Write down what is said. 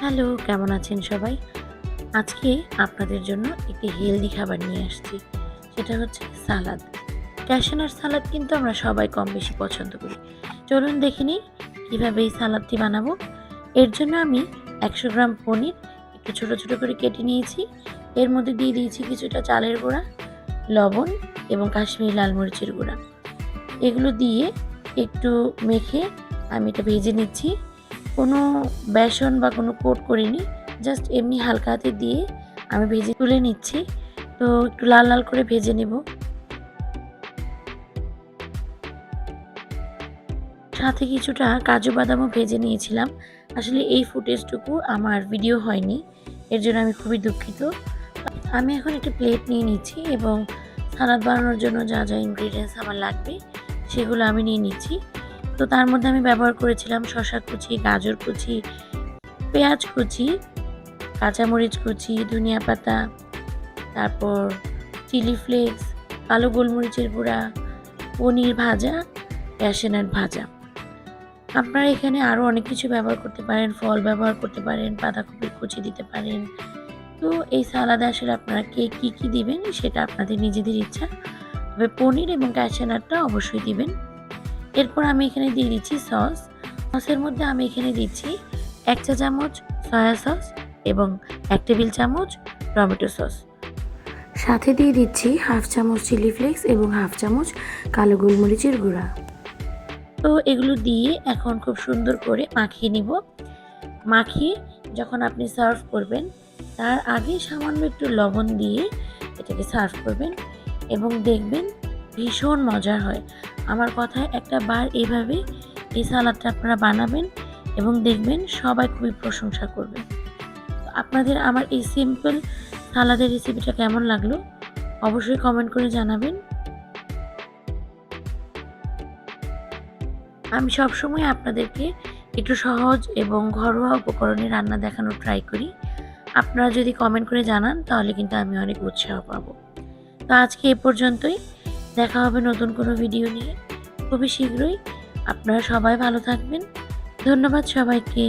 Hello, কেমন আছেন সবাই? আজকে আপনাদের জন্য একটি হেলদি খাবার নিয়ে আসছি। সেটা হচ্ছে সালাদ। ক্যাশনার সালাদ কিন্তু আমরা সবাই কম বেশি পছন্দ করি। চলুন দেখে নিই কীভাবে এই সালাদটি বানাবো। এর জন্য আমি একশো গ্রাম পনির একটু ছোটো ছোটো করে কেটে নিয়েছি। এর মধ্যে দিয়ে দিয়েছি কিছুটা চালের গুঁড়া, লবণ এবং কাশ্মীরি লাল মরিচের গুঁড়া। এগুলো দিয়ে একটু মেখে আমি এটা ভেজে নিচ্ছি। কোনো বেসন বা কোনো কোট করিনি জাস্ট এমনি হালকা হাতে দিয়ে আমি ভেজে তুলে নিচ্ছি। তো একটু লাল লাল করে ভেজে নেব। সাথে কিছুটা কাজু বাদামও ভেজে নিয়েছিলাম। আসলে এই ফুটেজটুকু আমার ভিডিও হয়নি, এর জন্য আমি খুবই দুঃখিত। আমি এখন একটা প্লেট নিয়ে নিচ্ছি এবং সালাদ বানানোর জন্য যা যা ইনগ্রিডিয়েন্টস আমার লাগবে, সেগুলো আমি নিয়ে নিচ্ছি। তো তার মধ্যে আমি ব্যবহার করেছিলাম শসা কুচি, গাজর কুচি, পেঁয়াজ কুচি, কাঁচামরিচ কুচি, ধনিয়া পাতা, তারপর চিলি ফ্লেক্স, কালো গোলমরিচের গুঁড়া, পনির ভাজা, প্যাশনাট ভাজা। আপনারা এখানে আরও অনেক কিছু ব্যবহার করতে পারেন, ফল ব্যবহার করতে পারেন, বাঁধাকপির কুচি দিতে পারেন। তো এই সালাদে আসলে আপনারা কে কী কী দিবেন সেটা আপনাদের নিজেদের ইচ্ছা। তবে পনির এবং ক্যাশনাটটা অবশ্যই দিবেন। এরপর আমি এখানে দিয়ে দিচ্ছি সস। সসের মধ্যে আমি এখানে দিচ্ছি এক চা চামচ সয়া সস এবং এক টেবিল চামচ টমেটো সস। সাথে দিয়ে দিচ্ছি হাফ চামচ চিলি ফ্লেক্স এবং হাফ চামচ কালো গোলমরিচের গুঁড়া। তো এগুলো দিয়ে এখন খুব সুন্দর করে মাখিয়ে নিব। মাখিয়ে যখন আপনি সার্ভ করবেন তার আগে সামান্য একটু লবণ দিয়ে এটাকে সার্ভ করবেন এবং দেখবেন ভীষণ মজার হয়। আমার কথায় একটা বার এইভাবে এই সালাদটা আপনারা বানাবেন এবং দেখবেন সবাই খুবই প্রশংসা করবে। আপনাদের আমার এই সিম্পল সালাদের রেসিপিটা কেমন লাগল? অবশ্যই কমেন্ট করে জানাবেন। আমি সবসময় আপনাদেরকে একটু সহজ এবং ঘরোয়া উপকরণে রান্না দেখানোর ট্রাই করি। আপনারা যদি কমেন্ট করে জানান, তাহলে কিন্তু আমি অনেক উৎসাহ পাবো। তো আজকে এ পর্যন্তই। দেখা হবে নতুন কোনো ভিডিও নিয়ে। খুবই শীঘ্রই। আপনারা সবাই ভালো থাকবেন। ধন্যবাদ সবাইকে।